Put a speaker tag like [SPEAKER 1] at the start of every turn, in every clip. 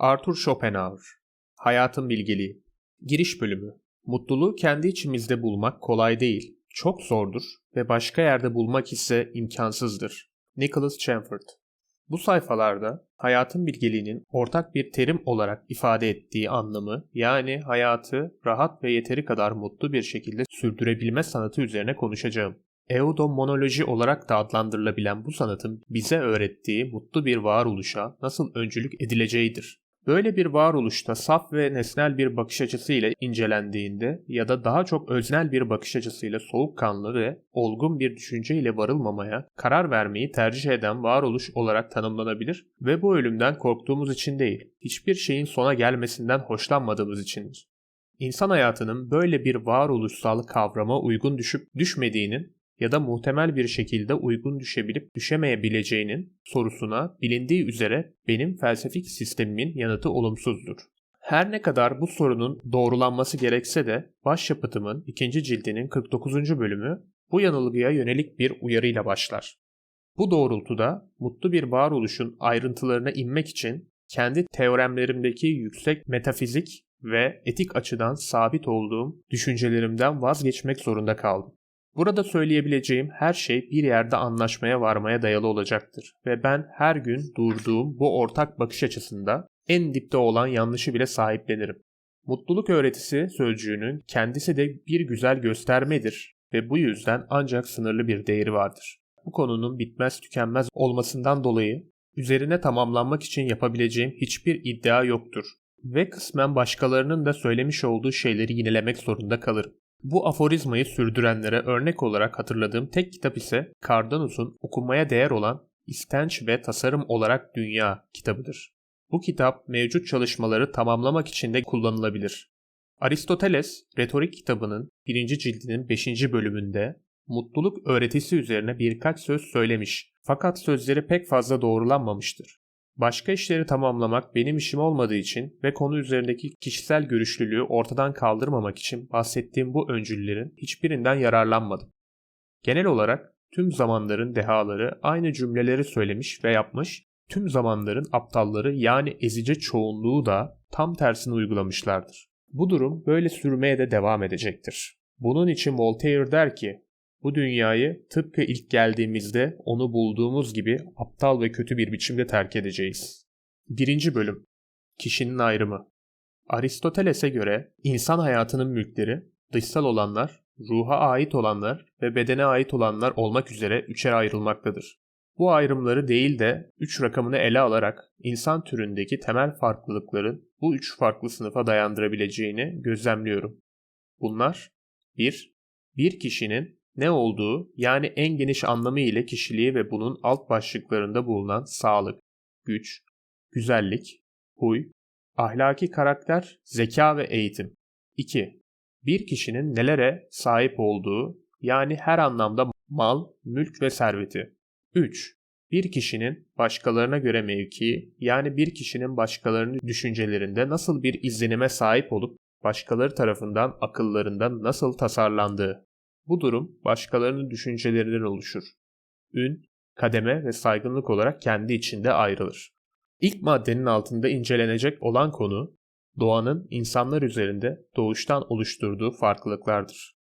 [SPEAKER 1] Arthur Schopenhauer Hayatın Bilgeliği Giriş Bölümü Mutluluğu kendi içimizde bulmak kolay değil, çok zordur ve başka yerde bulmak ise imkansızdır. Nicholas Chamford Bu sayfalarda hayatın bilgeliğinin ortak bir terim olarak ifade ettiği anlamı yani hayatı rahat ve yeteri kadar mutlu bir şekilde sürdürebilme sanatı üzerine konuşacağım. Eudomonoloji olarak da adlandırılabilen bu sanatın bize öğrettiği mutlu bir varoluşa nasıl öncülük edileceğidir. Böyle bir varoluşta saf ve nesnel bir bakış açısıyla incelendiğinde ya da daha çok öznel bir bakış açısıyla soğukkanlı ve olgun bir düşünceyle varılmamaya karar vermeyi tercih eden varoluş olarak tanımlanabilir ve bu ölümden korktuğumuz için değil, hiçbir şeyin sona gelmesinden hoşlanmadığımız içindir. İnsan hayatının böyle bir varoluşsal kavrama uygun düşüp düşmediğinin ya da muhtemel bir şekilde uygun düşebilip düşemeyebileceğinin sorusuna bilindiği üzere benim felsefik sistemimin yanıtı olumsuzdur. Her ne kadar bu sorunun doğrulanması gerekse de başyapıtımın ikinci cildinin 49. bölümü bu yanılgıya yönelik bir uyarıyla başlar. Bu doğrultuda mutlu bir varoluşun ayrıntılarına inmek için kendi teoremlerimdeki yüksek metafizik ve etik açıdan sabit olduğum düşüncelerimden vazgeçmek zorunda kaldım. Burada söyleyebileceğim her şey bir yerde anlaşmaya varmaya dayalı olacaktır ve ben her gün durduğum bu ortak bakış açısında en dipte olan yanlışı bile sahiplenirim. Mutluluk öğretisi sözcüğünün kendisi de bir güzel göstermedir ve bu yüzden ancak sınırlı bir değeri vardır. Bu konunun bitmez tükenmez olmasından dolayı üzerine tamamlanmak için yapabileceğim hiçbir iddia yoktur ve kısmen başkalarının da söylemiş olduğu şeyleri yinelemek zorunda kalırım. Bu aforizmayı sürdürenlere örnek olarak hatırladığım tek kitap ise Cardanus'un okunmaya değer olan İstenç ve Tasarım olarak Dünya kitabıdır. Bu kitap mevcut çalışmaları tamamlamak için de kullanılabilir. Aristoteles, retorik kitabının 1. cildinin 5. bölümünde mutluluk öğretisi üzerine birkaç söz söylemiş fakat sözleri pek fazla doğrulanmamıştır. Başka işleri tamamlamak benim işim olmadığı için ve konu üzerindeki kişisel görüşlülüğü ortadan kaldırmamak için bahsettiğim bu öncüllerin hiçbirinden yararlanmadım. Genel olarak tüm zamanların dehaları aynı cümleleri söylemiş ve yapmış, tüm zamanların aptalları yani ezici çoğunluğu da tam tersini uygulamışlardır. Bu durum böyle sürmeye de devam edecektir. Bunun için Voltaire der ki, bu dünyayı tıpkı ilk geldiğimizde onu bulduğumuz gibi aptal ve kötü bir biçimde terk edeceğiz. 1. Bölüm Kişinin ayrımı Aristoteles'e göre insan hayatının mülkleri dışsal olanlar, ruha ait olanlar ve bedene ait olanlar olmak üzere üçer ayrılmaktadır. Bu ayrımları değil de üç rakamını ele alarak insan türündeki temel farklılıkların bu üç farklı sınıfa dayandırabileceğini gözlemliyorum. Bunlar 1. Bir kişinin ne olduğu yani en geniş anlamı ile kişiliği ve bunun alt başlıklarında bulunan sağlık, güç, güzellik, huy, ahlaki karakter, zeka ve eğitim. 2. Bir kişinin nelere sahip olduğu yani her anlamda mal, mülk ve serveti. 3. Bir kişinin başkalarına göre mevkii yani bir kişinin başkalarının düşüncelerinde nasıl bir izlenime sahip olup başkaları tarafından akıllarında nasıl tasarlandığı. Bu durum başkalarının düşüncelerinden oluşur. Ün, kademe ve saygınlık olarak kendi içinde ayrılır. İlk maddenin altında incelenecek olan konu, doğanın insanlar üzerinde doğuştan oluşturduğu farklılıklardır.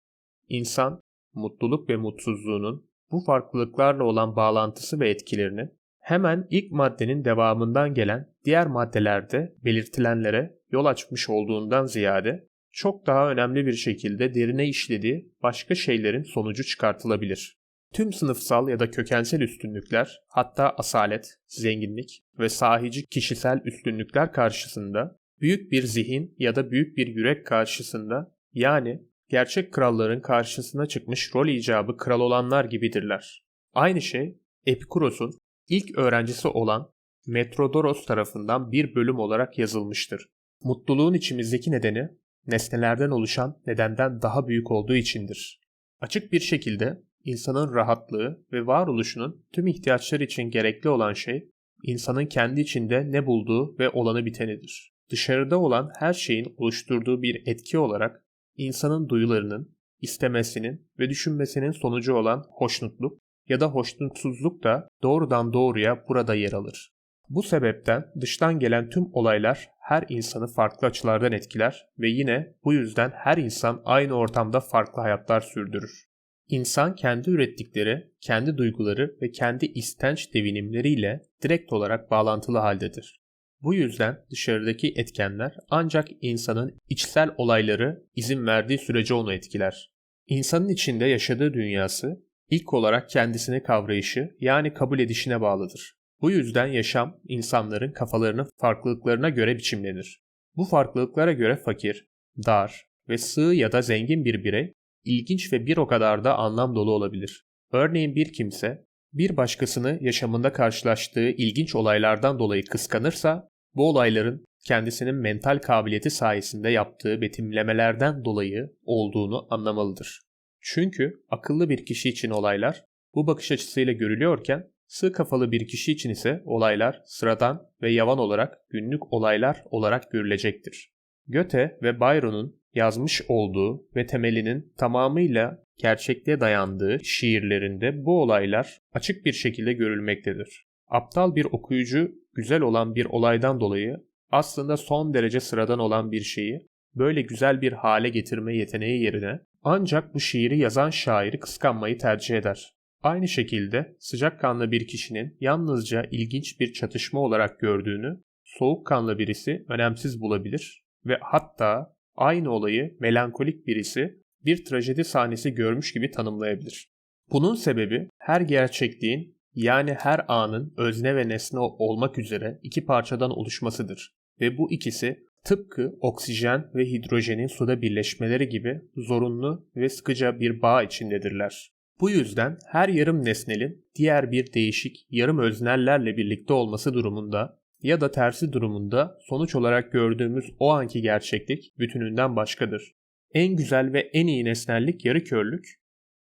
[SPEAKER 1] İnsan, mutluluk ve mutsuzluğunun bu farklılıklarla olan bağlantısı ve etkilerini hemen ilk maddenin devamından gelen diğer maddelerde belirtilenlere yol açmış olduğundan ziyade çok daha önemli bir şekilde derine işlediği başka şeylerin sonucu çıkartılabilir. Tüm sınıfsal ya da kökensel üstünlükler, hatta asalet, zenginlik ve sahici kişisel üstünlükler karşısında, büyük bir zihin ya da büyük bir yürek karşısında, yani gerçek kralların karşısına çıkmış rol icabı kral olanlar gibidirler. Aynı şey Epikuros'un ilk öğrencisi olan Metrodoros tarafından bir bölüm olarak yazılmıştır. Mutluluğun içimizdeki nedeni nesnelerden oluşan nedenden daha büyük olduğu içindir. Açık bir şekilde insanın rahatlığı ve varoluşunun tüm ihtiyaçları için gerekli olan şey, insanın kendi içinde ne bulduğu ve olanı bitenidir. Dışarıda olan her şeyin oluşturduğu bir etki olarak insanın duyularının, istemesinin ve düşünmesinin sonucu olan hoşnutluk ya da hoşnutsuzluk da doğrudan doğruya burada yer alır. Bu sebepten dıştan gelen tüm olaylar her insanı farklı açılardan etkiler ve yine bu yüzden her insan aynı ortamda farklı hayatlar sürdürür. İnsan kendi ürettikleri, kendi duyguları ve kendi istenç devinimleriyle direkt olarak bağlantılı haldedir. Bu yüzden dışarıdaki etkenler ancak insanın içsel olayları izin verdiği sürece onu etkiler. İnsanın içinde yaşadığı dünyası ilk olarak kendisini kavrayışı yani kabul edişine bağlıdır. Bu yüzden yaşam insanların kafalarının farklılıklarına göre biçimlenir. Bu farklılıklara göre fakir, dar ve sığ ya da zengin bir birey ilginç ve bir o kadar da anlam dolu olabilir. Örneğin bir kimse bir başkasını yaşamında karşılaştığı ilginç olaylardan dolayı kıskanırsa bu olayların kendisinin mental kabiliyeti sayesinde yaptığı betimlemelerden dolayı olduğunu anlamalıdır. Çünkü akıllı bir kişi için olaylar bu bakış açısıyla görülüyorken sığ kafalı bir kişi için ise olaylar sıradan ve yavan olarak günlük olaylar olarak görülecektir. Goethe ve Byron'un yazmış olduğu ve temelinin tamamıyla gerçekliğe dayandığı şiirlerinde bu olaylar açık bir şekilde görülmektedir. Aptal bir okuyucu güzel olan bir olaydan dolayı aslında son derece sıradan olan bir şeyi böyle güzel bir hale getirme yeteneği yerine ancak bu şiiri yazan şairi kıskanmayı tercih eder. Aynı şekilde sıcakkanlı bir kişinin yalnızca ilginç bir çatışma olarak gördüğünü soğukkanlı birisi önemsiz bulabilir ve hatta aynı olayı melankolik birisi bir trajedi sahnesi görmüş gibi tanımlayabilir. Bunun sebebi her gerçekliğin yani her anın özne ve nesne olmak üzere iki parçadan oluşmasıdır ve bu ikisi tıpkı oksijen ve hidrojenin suda birleşmeleri gibi zorunlu ve sıkıca bir bağ içindedirler. Bu yüzden her yarım nesnelin diğer bir değişik yarım öznellerle birlikte olması durumunda ya da tersi durumunda sonuç olarak gördüğümüz o anki gerçeklik bütününden başkadır. En güzel ve en iyi nesnellik yarı körlük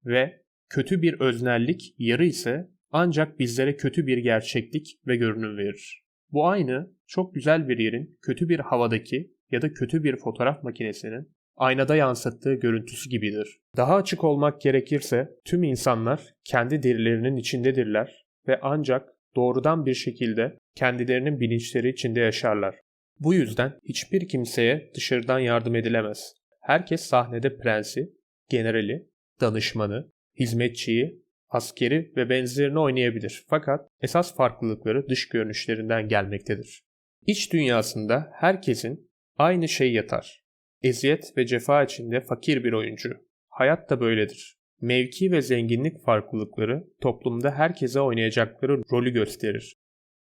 [SPEAKER 1] ve kötü bir öznellik yarı ise ancak bizlere kötü bir gerçeklik ve görünüm verir. Bu aynı çok güzel bir yerin kötü bir havadaki ya da kötü bir fotoğraf makinesinin aynada yansıttığı görüntüsü gibidir. Daha açık olmak gerekirse tüm insanlar kendi derilerinin içindedirler ve ancak doğrudan bir şekilde kendilerinin bilinçleri içinde yaşarlar. Bu yüzden hiçbir kimseye dışarıdan yardım edilemez. Herkes sahnede prensi, generali, danışmanı, hizmetçiyi, askeri ve benzerini oynayabilir. Fakat esas farklılıkları dış görünüşlerinden gelmektedir. İç dünyasında herkesin aynı şey yatar. Eziyet ve cefa içinde fakir bir oyuncu. Hayat da böyledir. Mevki ve zenginlik farklılıkları toplumda herkese oynayacakları rolü gösterir.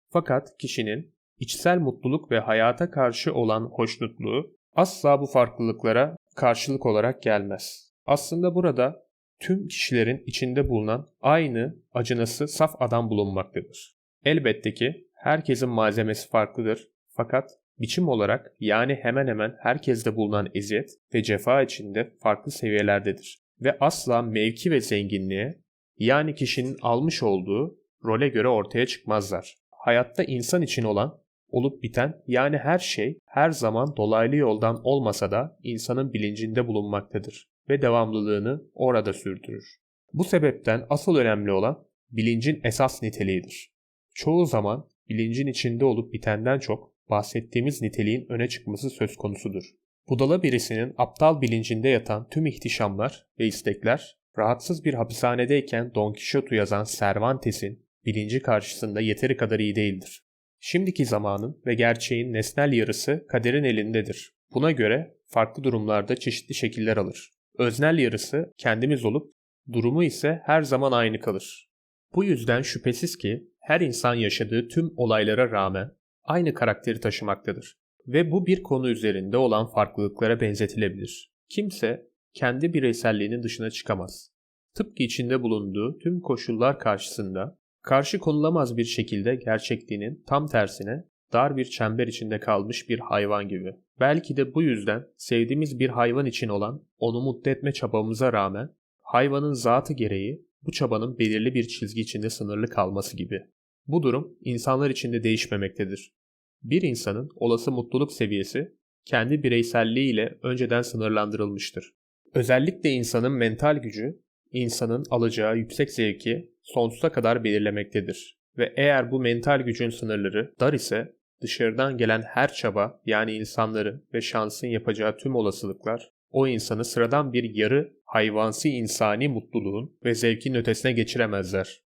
[SPEAKER 1] Fakat kişinin içsel mutluluk ve hayata karşı olan hoşnutluğu asla bu farklılıklara karşılık olarak gelmez. Aslında burada tüm kişilerin içinde bulunan aynı acınası saf adam bulunmaktadır. Elbette ki herkesin malzemesi farklıdır fakat biçim olarak yani hemen hemen herkeste bulunan eziyet ve cefa içinde farklı seviyelerdedir ve asla mevki ve zenginliğe yani kişinin almış olduğu role göre ortaya çıkmazlar. Hayatta insan için olan olup biten yani her şey her zaman dolaylı yoldan olmasa da insanın bilincinde bulunmaktadır ve devamlılığını orada sürdürür. Bu sebepten asıl önemli olan bilincin esas niteliğidir. Çoğu zaman bilincin içinde olup bitenden çok bahsettiğimiz niteliğin öne çıkması söz konusudur. Budala birisinin aptal bilincinde yatan tüm ihtişamlar ve istekler, rahatsız bir hapishanedeyken Don Quixote'u yazan Cervantes'in bilinci karşısında yeteri kadar iyi değildir. Şimdiki zamanın ve gerçeğin nesnel yarısı kaderin elindedir. Buna göre farklı durumlarda çeşitli şekiller alır. Öznel yarısı kendimiz olup durumu ise her zaman aynı kalır. Bu yüzden şüphesiz ki her insan yaşadığı tüm olaylara rağmen aynı karakteri taşımaktadır ve bu bir konu üzerinde olan farklılıklara benzetilebilir. Kimse kendi bireyselliğinin dışına çıkamaz. Tıpkı içinde bulunduğu tüm koşullar karşısında karşı konulamaz bir şekilde gerçekliğinin tam tersine dar bir çember içinde kalmış bir hayvan gibi. Belki de bu yüzden sevdiğimiz bir hayvan için olan onu mutlu etme çabamıza rağmen hayvanın zatı gereği bu çabanın belirli bir çizgi içinde sınırlı kalması gibi. Bu durum insanlar içinde değişmemektedir. Bir insanın olası mutluluk seviyesi kendi bireyselliğiyle önceden sınırlandırılmıştır. Özellikle insanın mental gücü, insanın alacağı yüksek zevki sonsuza kadar belirlemektedir Ve eğer bu mental gücün sınırları dar ise dışarıdan gelen her çaba yani insanların ve şansın yapacağı tüm olasılıklar o insanı sıradan bir yarı hayvansı insani mutluluğun ve zevkin ötesine geçiremezler.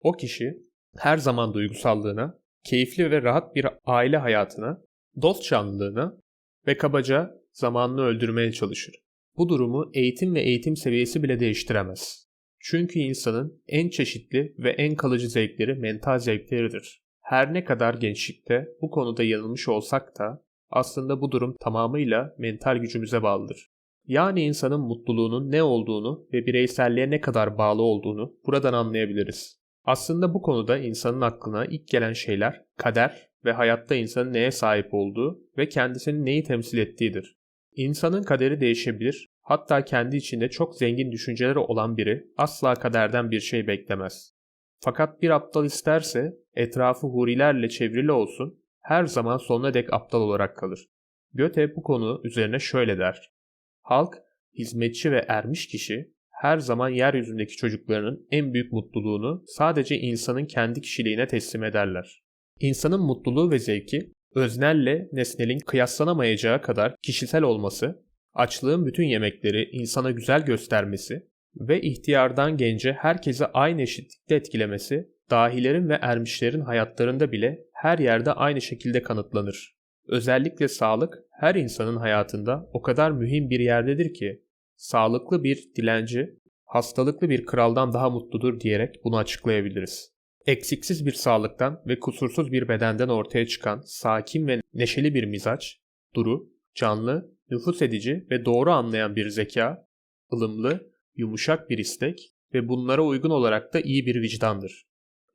[SPEAKER 1] O kişi her zaman duygusallığına, keyifli ve rahat bir aile hayatına, dost canlılığına ve kabaca zamanını öldürmeye çalışır. Bu durumu eğitim ve eğitim seviyesi bile değiştiremez. Çünkü insanın en çeşitli ve en kalıcı zevkleri mental zevkleridir. Her ne kadar gençlikte bu konuda yanılmış olsak da aslında bu durum tamamıyla mental gücümüze bağlıdır. Yani insanın mutluluğunun ne olduğunu ve bireyselliğe ne kadar bağlı olduğunu buradan anlayabiliriz. Aslında bu konuda insanın aklına ilk gelen şeyler kader ve hayatta insanın neye sahip olduğu ve kendisinin neyi temsil ettiğidir. İnsanın kaderi değişebilir, hatta kendi içinde çok zengin düşünceleri olan biri asla kaderden bir şey beklemez. Fakat bir aptal isterse etrafı hurilerle çevrili olsun, her zaman sonuna dek aptal olarak kalır. Göte bu konu üzerine şöyle der. Halk, hizmetçi ve ermiş kişi her zaman yeryüzündeki çocuklarının en büyük mutluluğunu sadece insanın kendi kişiliğine teslim ederler. İnsanın mutluluğu ve zevki öznelle nesnelin kıyaslanamayacağı kadar kişisel olması, açlığın bütün yemekleri insana güzel göstermesi ve ihtiyardan gence herkese aynı eşitlikte etkilemesi, dahilerin ve ermişlerin hayatlarında bile her yerde aynı şekilde kanıtlanır. Özellikle sağlık her insanın hayatında o kadar mühim bir yerdedir ki sağlıklı bir dilenci hastalıklı bir kraldan daha mutludur diyerek bunu açıklayabiliriz. Eksiksiz bir sağlıktan ve kusursuz bir bedenden ortaya çıkan sakin ve neşeli bir mizaç, duru, canlı, nüfus edici ve doğru anlayan bir zeka, ılımlı, yumuşak bir istek ve bunlara uygun olarak da iyi bir vicdandır.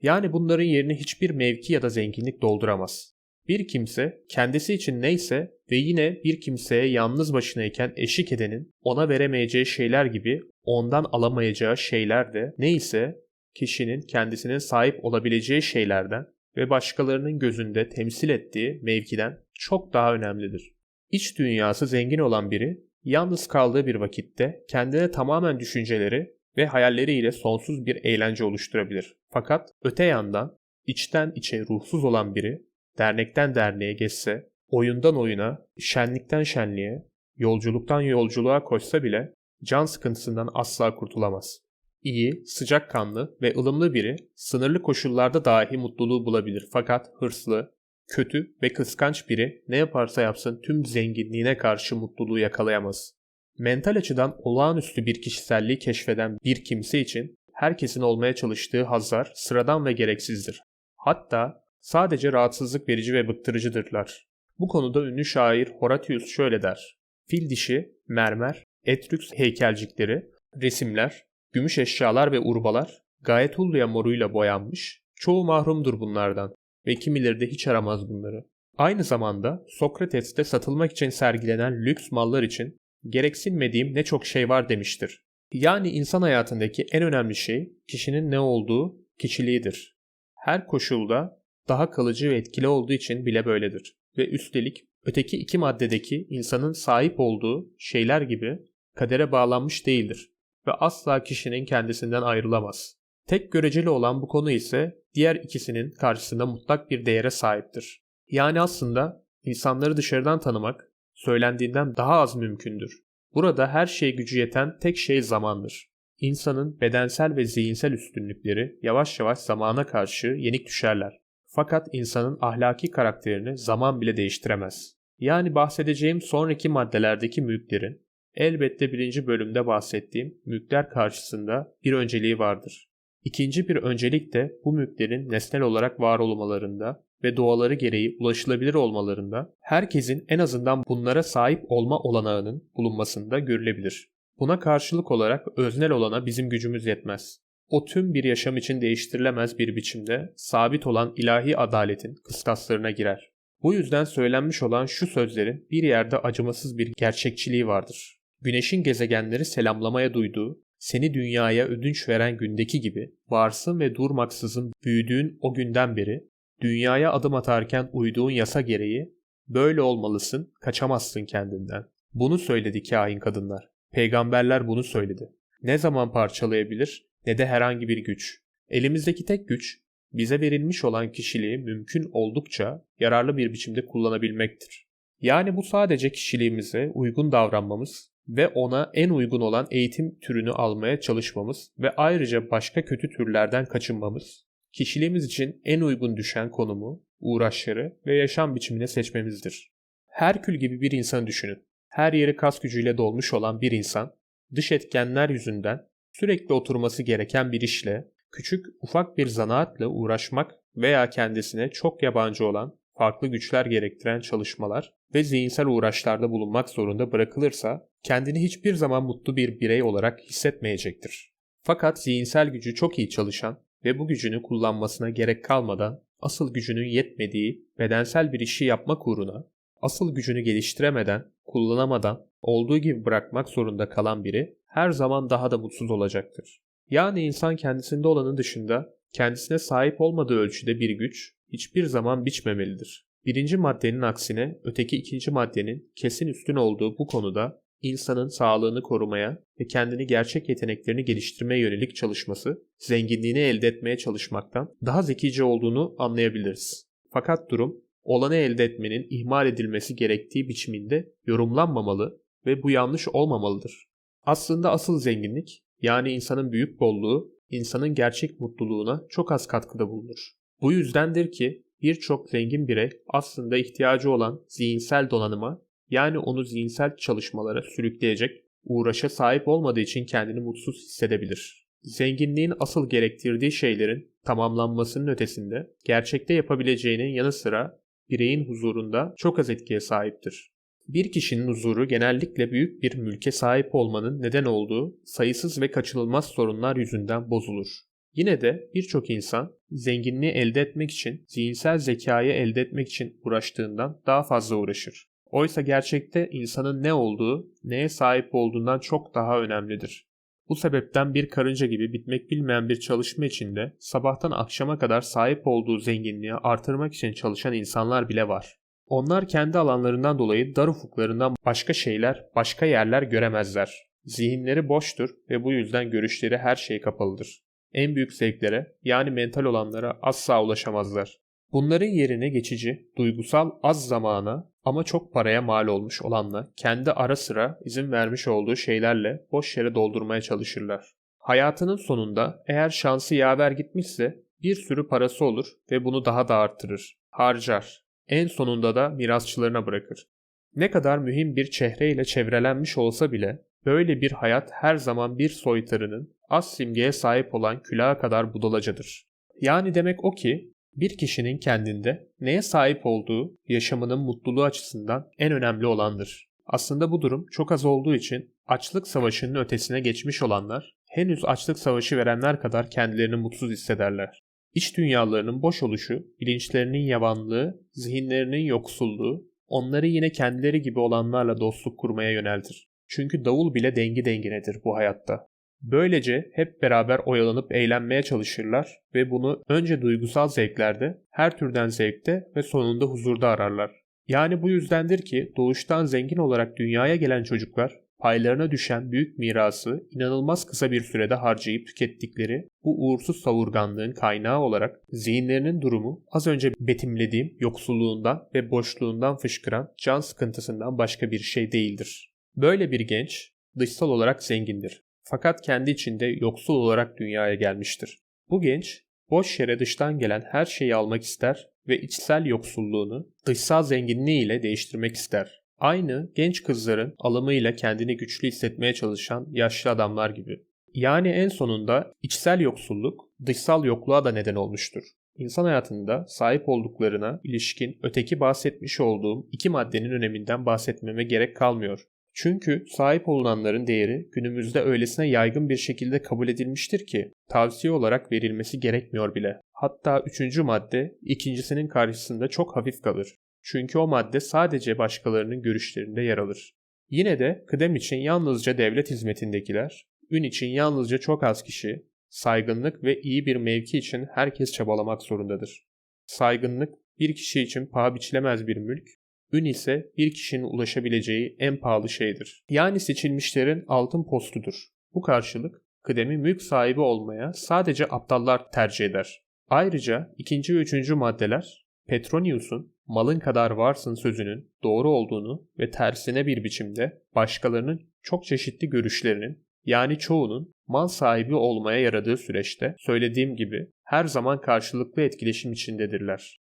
[SPEAKER 1] Yani bunların yerini hiçbir mevki ya da zenginlik dolduramaz. Bir kimse kendisi için neyse ve yine bir kimseye yalnız başınayken eşlik edenin ona veremeyeceği şeyler gibi ondan alamayacağı şeyler de neyse kişinin kendisinin sahip olabileceği şeylerden ve başkalarının gözünde temsil ettiği mevkiden çok daha önemlidir. İç dünyası zengin olan biri yalnız kaldığı bir vakitte kendine tamamen düşünceleri ve hayalleriyle sonsuz bir eğlence oluşturabilir. Fakat öte yandan içten içe ruhsuz olan biri dernekten derneğe geçse, oyundan oyuna, şenlikten şenliğe, yolculuktan yolculuğa koşsa bile can sıkıntısından asla kurtulamaz. İyi, sıcakkanlı ve ılımlı biri sınırlı koşullarda dahi mutluluğu bulabilir fakat hırslı, kötü ve kıskanç biri ne yaparsa yapsın tüm zenginliğine karşı mutluluğu yakalayamaz. Mental açıdan olağanüstü bir kişiselliği keşfeden bir kimse için herkesin olmaya çalıştığı hazlar sıradan ve gereksizdir. Hatta sadece rahatsızlık verici ve bıktırıcıdırlar. Bu konuda ünlü şair Horatius şöyle der. Fil dişi, mermer, etrüks heykelcikleri, resimler, gümüş eşyalar ve urbalar gayet hulluya moruyla boyanmış, çoğu mahrumdur bunlardan ve kimileri de hiç aramaz bunları. Aynı zamanda Sokrates'te satılmak için sergilenen lüks mallar için gereksinmediğim ne çok şey var demiştir. Yani insan hayatındaki en önemli şey kişinin ne olduğu kişiliğidir. Her koşulda daha kalıcı ve etkili olduğu için bile böyledir. Ve üstelik öteki iki maddedeki insanın sahip olduğu şeyler gibi kadere bağlanmış değildir ve asla kişinin kendisinden ayrılamaz. Tek göreceli olan bu konu ise diğer ikisinin karşısında mutlak bir değere sahiptir. Yani aslında insanları dışarıdan tanımak söylendiğinden daha az mümkündür. Burada her şeye gücü yeten tek şey zamandır. İnsanın bedensel ve zihinsel üstünlükleri yavaş yavaş zamana karşı yenik düşerler. Fakat insanın ahlaki karakterini zaman bile değiştiremez. Yani bahsedeceğim sonraki maddelerdeki mülklerin elbette birinci bölümde bahsettiğim mülkler karşısında bir önceliği vardır. İkinci bir öncelik de bu mülklerin nesnel olarak var olmalarında ve doğaları gereği ulaşılabilir olmalarında herkesin en azından bunlara sahip olma olanağının bulunmasında görülebilir. Buna karşılık olarak öznel olana bizim gücümüz yetmez o tüm bir yaşam için değiştirilemez bir biçimde sabit olan ilahi adaletin kıstaslarına girer. Bu yüzden söylenmiş olan şu sözlerin bir yerde acımasız bir gerçekçiliği vardır. Güneşin gezegenleri selamlamaya duyduğu, seni dünyaya ödünç veren gündeki gibi varsın ve durmaksızın büyüdüğün o günden beri, dünyaya adım atarken uyduğun yasa gereği, böyle olmalısın, kaçamazsın kendinden. Bunu söyledi kain kadınlar. Peygamberler bunu söyledi. Ne zaman parçalayabilir, ne de herhangi bir güç. Elimizdeki tek güç bize verilmiş olan kişiliği mümkün oldukça yararlı bir biçimde kullanabilmektir. Yani bu sadece kişiliğimize uygun davranmamız ve ona en uygun olan eğitim türünü almaya çalışmamız ve ayrıca başka kötü türlerden kaçınmamız, kişiliğimiz için en uygun düşen konumu, uğraşları ve yaşam biçimini seçmemizdir. Herkül gibi bir insan düşünün. Her yeri kas gücüyle dolmuş olan bir insan, dış etkenler yüzünden sürekli oturması gereken bir işle, küçük ufak bir zanaatla uğraşmak veya kendisine çok yabancı olan farklı güçler gerektiren çalışmalar ve zihinsel uğraşlarda bulunmak zorunda bırakılırsa kendini hiçbir zaman mutlu bir birey olarak hissetmeyecektir. Fakat zihinsel gücü çok iyi çalışan ve bu gücünü kullanmasına gerek kalmadan asıl gücünün yetmediği bedensel bir işi yapmak uğruna asıl gücünü geliştiremeden, kullanamadan olduğu gibi bırakmak zorunda kalan biri her zaman daha da mutsuz olacaktır. Yani insan kendisinde olanın dışında kendisine sahip olmadığı ölçüde bir güç hiçbir zaman biçmemelidir. Birinci maddenin aksine öteki ikinci maddenin kesin üstün olduğu bu konuda insanın sağlığını korumaya ve kendini gerçek yeteneklerini geliştirmeye yönelik çalışması, zenginliğini elde etmeye çalışmaktan daha zekice olduğunu anlayabiliriz. Fakat durum, olanı elde etmenin ihmal edilmesi gerektiği biçiminde yorumlanmamalı ve bu yanlış olmamalıdır. Aslında asıl zenginlik, yani insanın büyük bolluğu, insanın gerçek mutluluğuna çok az katkıda bulunur. Bu yüzdendir ki birçok zengin birey aslında ihtiyacı olan zihinsel donanıma yani onu zihinsel çalışmalara sürükleyecek uğraşa sahip olmadığı için kendini mutsuz hissedebilir. Zenginliğin asıl gerektirdiği şeylerin tamamlanmasının ötesinde gerçekte yapabileceğinin yanı sıra bireyin huzurunda çok az etkiye sahiptir. Bir kişinin huzuru genellikle büyük bir mülke sahip olmanın neden olduğu sayısız ve kaçınılmaz sorunlar yüzünden bozulur. Yine de birçok insan zenginliği elde etmek için, zihinsel zekayı elde etmek için uğraştığından daha fazla uğraşır. Oysa gerçekte insanın ne olduğu, neye sahip olduğundan çok daha önemlidir. Bu sebepten bir karınca gibi bitmek bilmeyen bir çalışma içinde sabahtan akşama kadar sahip olduğu zenginliği artırmak için çalışan insanlar bile var. Onlar kendi alanlarından dolayı dar ufuklarından başka şeyler, başka yerler göremezler. Zihinleri boştur ve bu yüzden görüşleri her şeye kapalıdır. En büyük zevklere yani mental olanlara asla ulaşamazlar. Bunların yerine geçici, duygusal az zamana ama çok paraya mal olmuş olanla kendi ara sıra izin vermiş olduğu şeylerle boş yere doldurmaya çalışırlar. Hayatının sonunda eğer şansı yaver gitmişse bir sürü parası olur ve bunu daha da arttırır. Harcar. En sonunda da mirasçılarına bırakır. Ne kadar mühim bir çehreyle çevrelenmiş olsa bile böyle bir hayat her zaman bir soytarının az simgeye sahip olan külaha kadar budalacadır. Yani demek o ki bir kişinin kendinde neye sahip olduğu yaşamının mutluluğu açısından en önemli olandır. Aslında bu durum çok az olduğu için açlık savaşının ötesine geçmiş olanlar henüz açlık savaşı verenler kadar kendilerini mutsuz hissederler. İç dünyalarının boş oluşu, bilinçlerinin yavanlığı, zihinlerinin yoksulluğu onları yine kendileri gibi olanlarla dostluk kurmaya yöneltir. Çünkü davul bile dengi denginedir bu hayatta. Böylece hep beraber oyalanıp eğlenmeye çalışırlar ve bunu önce duygusal zevklerde, her türden zevkte ve sonunda huzurda ararlar. Yani bu yüzdendir ki doğuştan zengin olarak dünyaya gelen çocuklar paylarına düşen büyük mirası inanılmaz kısa bir sürede harcayıp tükettikleri bu uğursuz savurganlığın kaynağı olarak zihinlerinin durumu az önce betimlediğim yoksulluğundan ve boşluğundan fışkıran can sıkıntısından başka bir şey değildir. Böyle bir genç dışsal olarak zengindir fakat kendi içinde yoksul olarak dünyaya gelmiştir. Bu genç boş yere dıştan gelen her şeyi almak ister ve içsel yoksulluğunu dışsal zenginliğiyle değiştirmek ister. Aynı genç kızların alımıyla kendini güçlü hissetmeye çalışan yaşlı adamlar gibi. Yani en sonunda içsel yoksulluk dışsal yokluğa da neden olmuştur. İnsan hayatında sahip olduklarına ilişkin öteki bahsetmiş olduğum iki maddenin öneminden bahsetmeme gerek kalmıyor. Çünkü sahip olunanların değeri günümüzde öylesine yaygın bir şekilde kabul edilmiştir ki tavsiye olarak verilmesi gerekmiyor bile. Hatta üçüncü madde ikincisinin karşısında çok hafif kalır. Çünkü o madde sadece başkalarının görüşlerinde yer alır. Yine de kıdem için yalnızca devlet hizmetindekiler, ün için yalnızca çok az kişi, saygınlık ve iyi bir mevki için herkes çabalamak zorundadır. Saygınlık bir kişi için paha biçilemez bir mülk, Ün ise bir kişinin ulaşabileceği en pahalı şeydir. Yani seçilmişlerin altın postudur. Bu karşılık kıdemi mülk sahibi olmaya sadece aptallar tercih eder. Ayrıca ikinci ve üçüncü maddeler Petronius'un malın kadar varsın sözünün doğru olduğunu ve tersine bir biçimde başkalarının çok çeşitli görüşlerinin yani çoğunun mal sahibi olmaya yaradığı süreçte söylediğim gibi her zaman karşılıklı etkileşim içindedirler.